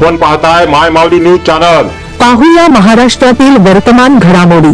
आपण पाहताय माय Mavli news channel. पाहूया महाराष्ट्रातील वर्तमान घडामोडी.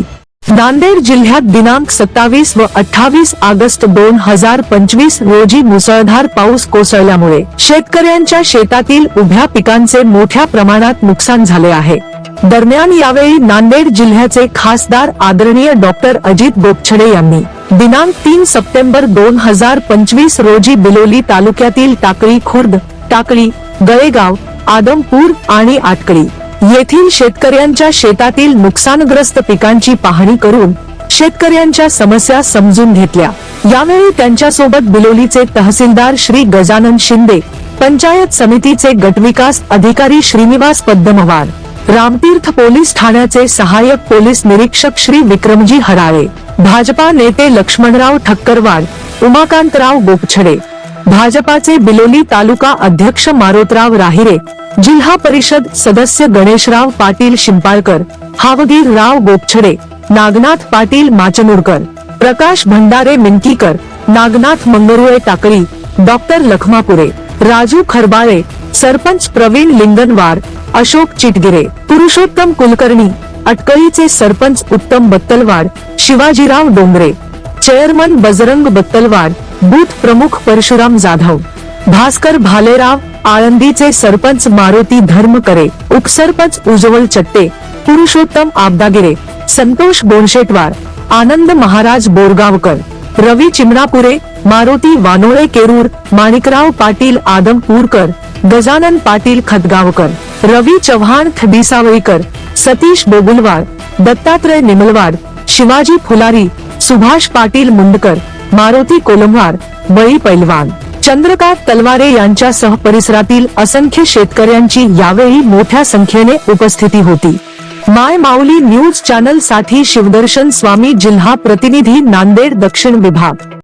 नांदेड जिल्ह्यात दिनांक सत्तावीस व अठ्ठावीस ऑगस्ट दोन हजार पंचवीस रोजी मुसळधार पाऊस कोसळल्यामुळे शेतकऱ्यांच्या शेतातील उभ्या पिकांचे मोठ्या प्रमाणात नुकसान झाले आहे. दरम्यान यावेळी नांदेड जिल्ह्याचे खासदार आदरणीय डॉक्टर अजित गोपछडे यांनी दिनांक तीन सप्टेंबर दोन हजार पंचवीस रोजी बिलोली तालुक्यातील टाकळी खुर्द टाकळी गळेगाव आदमपूर आणि आटकळी. येथील शेतकऱ्यांच्या शेतातील नुकसानग्रस्त पिकांची पाहणी करून शेतकऱ्यांच्या समस्या समजून घेतल्या. यावेळी त्यांच्यासोबत बिलोलीचे तहसीलदार श्री गजानन शिंदे पंचायत समितीचे गटविकास अधिकारी श्रीनिवास पद्मवार रामतीर्थ पोलीस ठाण्याचे सहाय्यक पोलीस निरीक्षक श्री विक्रमजी हराळे भाजपा नेते लक्ष्मणराव ठक्करवाड उमाकांतराव गोपछडे भाजपाचे बिलोली तालुका अध्यक्ष मारोतराव राहिरे जिल्हा परिषद सदस्य गणेशराव पाटील शिंपाळकर हावगीर राव गोपछडे नागनाथ पाटील माचनूरकर प्रकाश भंडारे मिंकीकर नागनाथ मंगरुळे टाकळी डॉक्टर लखमापुरे राजू खरबाळे सरपंच प्रवीण लिंगनवार अशोक चिटगिरे पुरुषोत्तम कुलकर्णी अटकळीचे सरपंच उत्तम बत्तलवाड शिवाजीराव डोंगरे चेअरमन बजरंग बत्तलवाड बूथ प्रमुख परशुराम जाधव भास्कर भालेराव आळंदीचे सरपंच मारुती धर्मकरे उपसरपंच उज्ज्वल चट्टे पुरुषोत्तम आबदागिरे संतोष बोनशेटवार आनंद महाराज बोरगावकर रवी चिमणापुरे मारुती वानोळे केरूर माणिकराव पाटील आदमपूरकर गजानन पाटील खतगावकर रवी चव्हाण खबिसावळीकर सतीश बोगुलवाड दत्तात्रय निमलवाड शिवाजी फुलारी सुभाष पाटील मुंडकर मारुती कोलमवार बळी पैलवान. चंद्रकांत तलवारे यांच्यासह परिसरातील असंख्य शेतकऱ्यांची यावेळी मोठ्या संख्येने उपस्थिती होती. माय माऊली न्यूज चॅनलसाठी शिवदर्शन स्वामी जिल्हा प्रतिनिधी नांदेड दक्षिण विभाग.